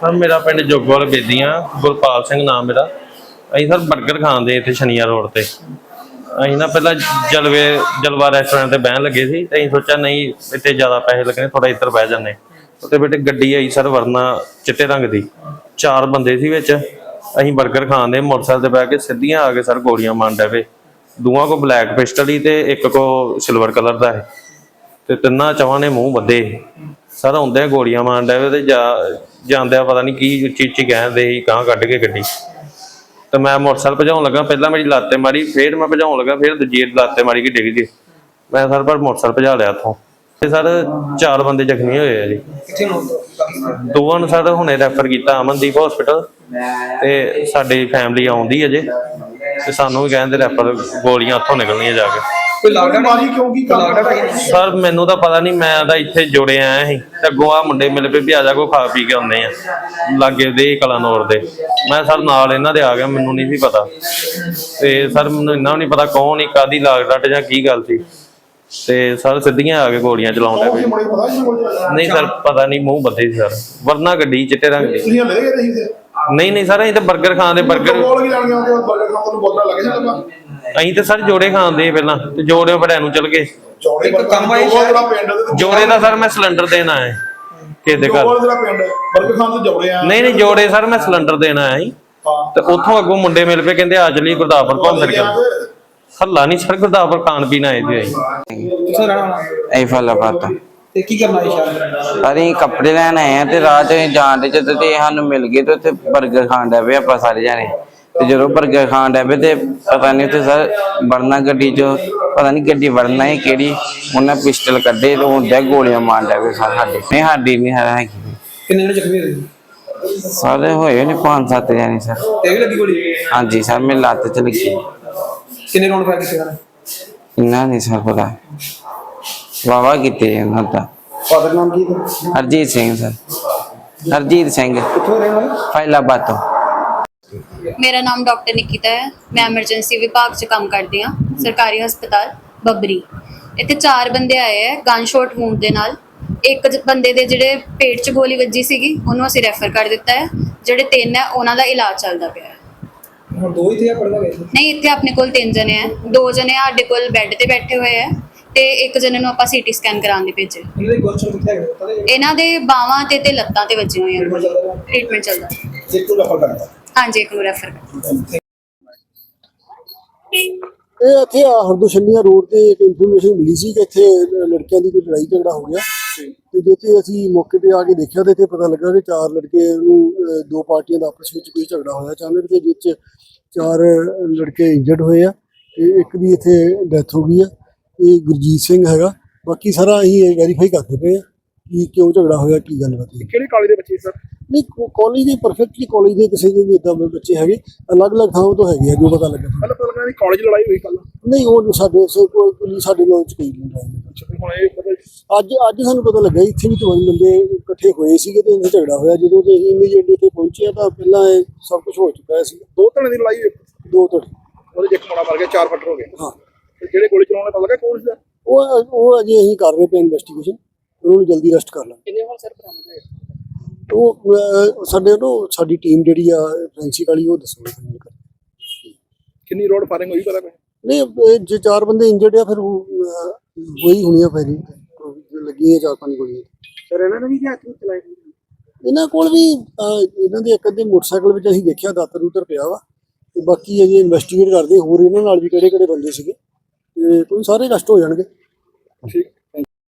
Sir, ਮੇਰਾ ਪਿੰਡ ਜੋਗਵਾਲ ਬੇਦੀਆਂ, ਗੁਰਪਾਲ ਸਿੰਘ ਨਾਮ ਮੇਰਾ। ਅਸੀਂ ਸਰ 버ਗਰ ਖਾਂਦੇ ਇੱਥੇ ਸ਼ਨੀਆ ਰੋਡ ਤੇ। ਅਸੀਂ ਨਾ ਪਹਿਲਾਂ ਜਲਵੇ, ਜਲਵਾ ਰੈਸਟੋਰੈਂਟ ਤੇ ਬਹਿਣ ਲੱਗੇ ਸੀ ਤੇ ਅਸੀਂ ਸੋਚਿਆ ਨਹੀਂ, ਇੱਥੇ ਜ਼ਿਆਦਾ ਪੈਸੇ ਲੱਗਣੇ ਥੋੜਾ ਇੱਧਰ ਬਹਿ ਜਾਂਦੇ। ਉੱਤੇ ਬੇਟੇ ਗੱਡੀ ਆਈ ਸਰ ਵਰਨਾ ਚਿੱਟੇ ਰੰਗ ਦੀ। ਚਾਰ ਬੰਦੇ ਸੀ ਵਿੱਚ। ਅਸੀਂ 버ਗਰ ਖਾਂਦੇ, ਮੋਟਰਸਾਈਕਲ ਤੇ ਬਹਿ ਕੇ ਸਿੱਧੀਆਂ ਆ ਕੇ ਸਰ ਗੋਲੀਆਂ ਮਾਰਨ ਡੈ ਪਏ। ਦੂਆਂ ਕੋ ਬਲੈਕ ਪਿਸਟਲ ਹੀ ਤੇ ਇੱਕ ਕੋ ਸਿਲਵਰ ਕਲਰ ਦਾ ਹੈ। ਤੇ ਤਿੰਨਾਂ ਚਵਾਂ ਨੇ ਮੂੰਹ ਬੱਦੇ ਸਰ ਹੁੰਦੇ ਗੋਲੀਆਂ ਮਾਰਨ ਡੈ ਪਏ ਤੇ ਜਾ ਜਾਂਦਿਆਂ ਪਤਾ ਨਹੀਂ ਕੀ ਉੱਚੀ ਕਹਿੰਦੇ ਸੀ ਕਾਂ ਕੱਢ ਕੇ ਗੱਡੀ। ਤੇ ਮੈਂ ਮੋਟਰਸਾਈਕਲ ਭਜਾਉਣ ਲੱਗਾ ਪਹਿਲਾਂ ਮੇਰੀ ਲੱਤ ਮਾਰੀ ਫੇਰ ਮੈਂ ਭਜਾਉਣ ਲੱਗਾ ਫੇਰ ਦੂਜੀ ਲੱਤ ਮਾਰੀ ਕਿ ਡਿੱਗ ਗਈ ਮੈਂ ਸਰ ਪਰ ਮੋਟਰਸਾਈਕਲ ਭਜਾ ਲਿਆ ਇੱਥੋਂ। ਤੇ ਸਰ ਚਾਰ ਬੰਦੇ ਜ਼ਖਮੀ ਹੋਏ ਆ ਜੀ। ਦੋਵਾਂ ਨੂੰ ਸਰ ਹੁਣੇ ਰੈਫਰ ਕੀਤਾ ਅਮਨਦੀਪ ਹਸਪੀਟਲ ਤੇ ਸਾਡੀ ਫੈਮਿਲੀ ਆਉਂਦੀ ਅਜੇ। ਤੇ ਸਾਨੂੰ ਵੀ ਕਹਿੰਦੇ ਰੈਫਰ ਗੋਲੀਆਂ ਉੱਥੋਂ ਨਿਕਲਣੀਆਂ ਜਾ ਕੇ। ਕੋਈ ਲੱਗਦਾ ਮਾਰੀ ਕਿਉਂ ਕੀ ਲੱਗਦਾ ਭਾਈ? ਸਰ ਮੈਨੂੰ ਤਾਂ ਪਤਾ ਨਹੀਂ ਮੈਂ ਤਾਂ ਇੱਥੇ ਜੁੜੇ ਆਇਆ ਸੀ। ਤੇ ਅੱਗੋਂ ਆ ਮੁੰਡੇ ਮਿਲ ਪਏ ਵੀ ਆ ਜਾ ਕੋ ਖਾ ਪੀ ਕੇ ਆਉਂਦੇ ਆ। ਲਾਗੇ ਦੇ ਕਲਾਨੌਰ ਦੇ। ਮੈਂ ਸਰ ਨਾਲ ਇਹਨਾਂ ਦੇ ਆ ਗਿਆ ਮੈਨੂੰ ਨਹੀਂ ਸੀ ਪਤਾ। ਤੇ ਸਰ ਮੈਨੂੰ ਇੰਨਾ ਵੀ ਨਹੀਂ ਪਤਾ ਕੌਣ ਹੀ ਕਾਦੀ ਲਾਗ ਡਟ ਜਾਂ ਕੀ ਗੱਲ ਸੀ। ਤੇ ਸਰ ਸਿੱਧੀਆਂ ਆ ਕੇ ਗੋਲੀਆਂ ਚਲਾਉਣ ਲੱਗ ਪਏ। ਪਤਾ ਨਹੀਂ ਸਰ ਪਤਾ ਨਹੀਂ ਮੂੰਹ ਬੱਦੇ ਸੀ ਸਰ। ਵਰਨਾ ਗੱਡੀ ਚਿੱਟੇ ਰੰਗ ਦੀ। ਤੁਸੀਂ ਲੈ ਗਏ ਨਹੀਂ ਨਹੀਂ ਨਹੀਂ ਸਰ ਅਸੀਂ ਤਾਂ 버ਗਰ ਖਾਂਦੇ 버ਗਰ ਕੋਲ ਕੀ ਜਾਣ ਗਿਆ ਬਰਗਰ ਖਾਣ ਤੋਂ ਬੋਲਣਾ ਲੱਗੇ ਸੀ ਲੱਗਾ ਅਸੀਂ ਤਾਂ ਸਰ ਜੋੜੇ ਖਾਂਦੇ ਪਹਿਲਾਂ ਤੇ ਜੋੜਿਆਂ ਫੜਿਆ ਨੂੰ ਚਲ ਗਏ। ਚੌੜੇ ਇੱਕ ਕੰਮ ਆਈ ਜੋੜੇ ਜਿਹੜਾ ਪਿੰਡ ਦੇ ਜੋੜੇ ਦਾ ਸਰ ਮੈਂ ਸਿਲੰਡਰ ਦੇਣ ਆਇਆ ਕਿਸੇ ਦੇ ਘਰ। ਜੋੜੇ ਜਿਹੜਾ ਪਿੰਡ ਬਰਗਰ ਖਾਣ ਤੋਂ ਜੋੜੇ ਆ ਨਹੀਂ ਨਹੀਂ ਜੋੜੇ ਸਰ ਮੈਂ ਸਿਲੰਡਰ ਦੇਣ ਹਾਂ। ਤੇ ਉੱਥੋਂ ਅੱਗੋਂ ਮੁੰਡੇ ਮਿਲ ਪਏ ਕਹਿੰਦੇ ਆ ਚਲੀ ਗੁਰਦਾਸਪੁਰ ਘੁੰਮ ਫਿਰ ਹੱਲਾ ਨਹੀਂ ਸਰ ਗੁਰਦਾਸਪੁਰ ਖਾਣ ਪੀਣ ਆਏ ਕਿੱਥੇ ਰਹਿਣਾ ਹੋਣਾ ਅਸੀਂ ਫਲਾਫਾਤ। ਤੇ ਕੀ ਕਰਨਾ ਹੈ ਸ਼ਾਇਦ ਅਸੀਂ ਕੱਪੜੇ ਲੈਣ ਆਏ ਆ ਤੇ ਰਾਹ 'ਚ ਅਸੀਂ ਜਾਣ ਦੇ ਜਦੋਂ ਤੇ ਸਾਨੂੰ ਮਿਲ ਗਏ ਤੇ ਉੱਥੇ 버ਗਰ ਖਾਣ ਡੈ ਪਏ ਆਪਾਂ ਸਾਰੇ ਜਾਣੇ। ਤੇ ਜਦੋਂ 버ਗਰ ਖਾਣ ਡੈ ਪਏ ਤੇ ਪਤਾ ਨਹੀਂ ਉੱਥੇ ਸਰ ਵਰਨਾ ਗੱਡੀ 'ਚ ਪਤਾ ਨਹੀਂ ਗੱਡੀ ਵਰਨਾ ਹੈ ਕਿਹੜੀ ਉਹਨਾਂ ਪਿਸਟਲ ਕੱਢੇ ਤੇ ਹੁੰਦਿਆ ਗੋਲੀਆਂ ਮਾਰ ਡੈ ਪਏ ਸਰ ਸਾਡੇ। ਨਹੀਂ ਸਾਡੀ ਨਹੀਂ ਹੈ ਹੈਗੀ ਕਿੰਨੇ ਜਣੇ ਜ਼ਖਮੀ ਹੋਏ? ਸਾਰੇ ਹੋਏ ਨੇ ਪੰਜ ਸੱਤ ਜਾਣੇ ਸਰ। ਤੇ ਵੀ ਲੱਗੀ ਗੋਲੀ? ਹਾਂਜੀ ਸਰ ਮੇਰੀ ਲੱਤ 'ਚ ਲੱਗੀ। ਕਿੰਨੇ ਰੌਂਡ ਫਾਇਰ ਕੀਤੇ ਇੰਨਾ ਨਹੀਂ ਸਰ ਪਤਾ। ਵਾਵਾ ਕੀਤੇ ਉਹਨਾਂ ਦਾ। ਫਾਦਰ ਨਾਮ ਕੀ ਹੈ ਹਰਜੀਤ ਸਿੰਘ ਸਰ। ਹਰਜੀਤ ਸਿੰਘ। ਕਿੱਥੋਂ ਰਹਿਣ ਵਾਲੇ? ਫੈਲਾਬਾਦ ਤੋਂ। ਮੇਰਾ ਨਾਮ ਡਾਕਟਰ ਨਿਕਿਤਾ ਹੈ। ਮੈਂ ਐਮਰਜੈਂਸੀ ਵਿਭਾਗ 'ਚ ਕੰਮ ਕਰਦੀ ਹਾਂ। ਸਰਕਾਰੀ ਹਸਪਤਾਲ ਬੱਬਰੀ। ਇੱਥੇ ਚਾਰ ਬੰਦੇ ਆਏ ਹੈ ਗਨ ਸ਼ਾਟ ਵੂੰਡ ਦੇ ਨਾਲ। ਇੱਕ ਜ- ਬੰਦੇ ਦੇ ਜਿਹੜੇ ਪੇਟ 'ਚ ਗੋਲੀ ਵੱਜੀ ਸੀਗੀ ਉਹਨੂੰ ਅਸੀਂ ਰੈਫਰ ਕਰ ਦਿੱਤਾ ਹੈ। ਜਿਹੜੇ ਤਿੰਨ ਹੈ ਉਹਨਾਂ ਦਾ ਇਲਾਜ ਚੱਲਦਾ ਪਿਆ ਹੈ। ਹੁਣ ਦੋ ਹੀ ਥੇ ਪੜਦਾ ਗਏ ਸੀ ਨਹੀਂ ਇੱਥੇ ਆਪਣੇ ਕੋਲ ਤਿੰਨ ਜਣੇ ਹੈ। ਦੋ ਜਣੇ ਸਾਡੇ ਕੋਲ ਬੈੱਡ ਤੇ ਬੈਠੇ ਹੋਏ ਹੈ ਤੇ ਇੱਕ ਜਣੇ ਨੂੰ ਆਪਾਂ ਸੀਟੀ ਸਕੈਨ ਕਰਾਉਣ ਦੇ ਭੇਜੇ। ਇਹਨਾਂ ਦੇ ਕੁਐਸਚਨ ਕਿੱਥੇ ਹੈਗੇ? ਪਤਾ ਨਹੀਂ। ਇਹਨਾਂ ਦੇ ਬਾਹਾਂ ਤੇ ਤੇ ਲੱਤਾਂ ਤੇ ਵੱਜੀਆਂ ਹੋਈਆਂ ਟ੍ਰੀਟਮੈਂਟ ਚੱਲਦਾ ਇੱਕ ਨੂੰ ਰਫਾ ਕਰਦਾ ਹਾਂਜੀ ਇੱਕ ਨੂੰ ਰੈਫਰ ਕਰ। ਇਹ ਇੱਥੇ ਆ ਹਰਦੋਸ਼ਨੀਆ ਰੋਡ ਤੇ ਇੱਕ ਇਨਫੋਰਮੇਸ਼ਨ ਮਿਲੀ ਸੀ ਕਿ ਇੱਥੇ ਲੜਕਿਆਂ ਦੀ ਕੋਈ ਲੜਾਈ ਝਗੜਾ ਹੋ ਗਿਆ। ਤੇ ਜਿੱਥੇ ਅਸੀਂ ਮੌਕੇ ਤੇ ਆ ਕੇ ਦੇਖਿਆ ਤੇ ਇੱਥੇ ਪਤਾ ਲੱਗਾ ਕਿ ਚਾਰ ਲੜਕੇ ਨੂੰ ਦੋ ਪਾਰਟੀਆਂ ਦਾ ਆਪਸ ਵਿੱਚ ਕੋਈ ਝਗੜਾ ਹੋਇਆ। ਅਚਾਨਕ ਤੇ ਜਿਸ 'ਚ ਚਾਰ ਲੜਕੇ ਇੰਜਰਡ ਹੋਏ ਆ ਤੇ ਇੱਕ ਦੀ ਇੱਥੇ ਡੈਥ ਹੋ ਗਈ ਆ। ਇਹ ਗੁਰਜੀਤ ਸਿੰਘ ਹੈਗਾ। ਬਾਕੀ ਸਾਰਾ ਅਸੀਂ ਵੈਰੀਫਾਈ ਕਰਦੇ ਪਏ ਆ ਕਿ ਕਿਉਂ ਝਗੜਾ ਹੋਇਆ ਕੀ ਗੱਲਬਾਤ ਹੈ ਕਿਹੜੇ ਕਾਲਜ ਦੇ ਬੱਚੇ ਸਰ? ਨਹੀਂ ਕਾਲਜ ਦੇ ਪਰਫੈਕਟਲੀ ਕਾਲਜ ਦੇ ਕਿਸੇ ਦੇ ਵੀ ਇਦਾਂ ਬੱਚੇ ਹੈਗੇ ਅਲੱਗ-ਅਲੱਗ ਥਾਵਾਂ ਤੋਂ ਹੈਗੇ ਆ ਜੋ ਪਤਾ ਲੱਗਾ ਪਹਿਲਾਂ ਪਤਾ ਲੱਗਾ ਕਾਲਜ ਲੜਾਈ ਹੋਈ ਕੱਲ ਨਹੀਂ ਉਹ ਨਹੀਂ ਸਾਡੇ ਸੇ ਕੋਈ ਸਾਡੇ ਲੋਕ ਚ ਕੋਈ ਨਹੀਂ ਹੈ ਹੁਣ ਇਹ ਪਤਾ ਅੱਜ ਅੱਜ ਸਾਨੂੰ ਪਤਾ ਲੱਗਾ ਇੱਥੇ ਵੀ ਦੋ ਬੰਦੇ ਇਕੱਠੇ ਹੋਏ ਸੀਗੇ ਤੇ ਇਹਨਾਂ ਝਗੜਾ ਹੋਇਆ। ਜਦੋਂ ਤੇ ਅਸੀਂ ਇਮੀਡੀਏਟਲੀ ਇੱਥੇ ਪਹੁੰਚੇ ਤਾਂ ਪਹਿਲਾਂ ਇਹ ਸਭ ਕੁਝ ਹੋ ਚੁੱਕਾ ਸੀ। ਦੋ ਧਣੇ ਦੀ ਲੜਾਈ ਹੋਈ। ਦੋ ਧੜੇ। ਉਹਦੇ ਇੱਕ ਮੁੰਡਾ ਮਰ ਗਿਆ ਚਾਰ ਫੱਟਰ ਹੋ ਗਏ। ਹਾਂ। ਤੇ ਜਿਹੜੇ ਗੋਲੀ ਚਲਾਉਣ ਵਾਲੇ ਪਤਾ ਲੱਗਾ ਕੌਣ ਸੀ ਉਹ ਉਹ ਅਜੇ ਅਸੀਂ ਕਰ ਰਹੇ ਪਏ ਇਨਵੈਸਟੀਗੇਸ਼ਨ ਉਹਨਾਂ ਜਲਦੀ ਅਰੈਸਟ ਕਰ ਲਾਂਗੇ। ਕਿੰਨੇ ਹੁਣ ਸਰ ਬਰਾਮਦ ਹੋਏ? ਉਹ ਅਹ, ਸਾਡੇ ਨੂੰ ਸਾਡੀ ਟੀਮ ਜਿਹੜੀ ਆ ਫੈਂਸੀ ਵਾਲੀ ਉਹ ਦੱਸੂਗੀ ਕਿੰਨੀ ਰੋਡ ਫਾਇਰਿੰਗ ਹੋਈ ਪਤਾ ਕੋਈ? ਨਹੀਂ ਇਹ ਜੇ ਚਾਰ ਬੰਦੇ ਇੰਜਰਡ ਆ ਫਿਰ ਉਹ, ਅਹ, ਹੋਣੀ ਆ ਫਾਇਰਿੰਗ ਲੱਗੀ ਹੈ ਚਾਰ ਪੰਜ ਗੋਲੀਆਂ ਸਰ ਇਹਨਾਂ ਨੇ ਵੀ ਹੱਥ ਚਲਾਏ ਇਹਨਾਂ ਕੋਲ ਵੀ ਅਹ, ਇਹਨਾਂ ਦੇ ਇੱਕ ਅੱਧੇ ਮੋਟਰਸਾਈਕਲ ਵਿੱਚ ਅਸੀਂ ਦੇਖਿਆ ਦਾਤਰ ਉਤਰ ਪਿਆ ਵਾ। ਤੇ ਬਾਕੀ ਅਜੇ ਇਨਵੈਸਟੀਗੇਟ ਕਰਦੇ ਹੋਰ ਇਹਨਾਂ ਨਾਲ ਵੀ ਕਿਹੜੇ ਕਿਹੜੇ ਬੰਦੇ ਸੀਗੇ। ਤੇ ਕੋਈ ਸਾਰੇ ਅਰੈਸਟ ਹੋ ਜਾਣਗੇ। ਠੀਕ।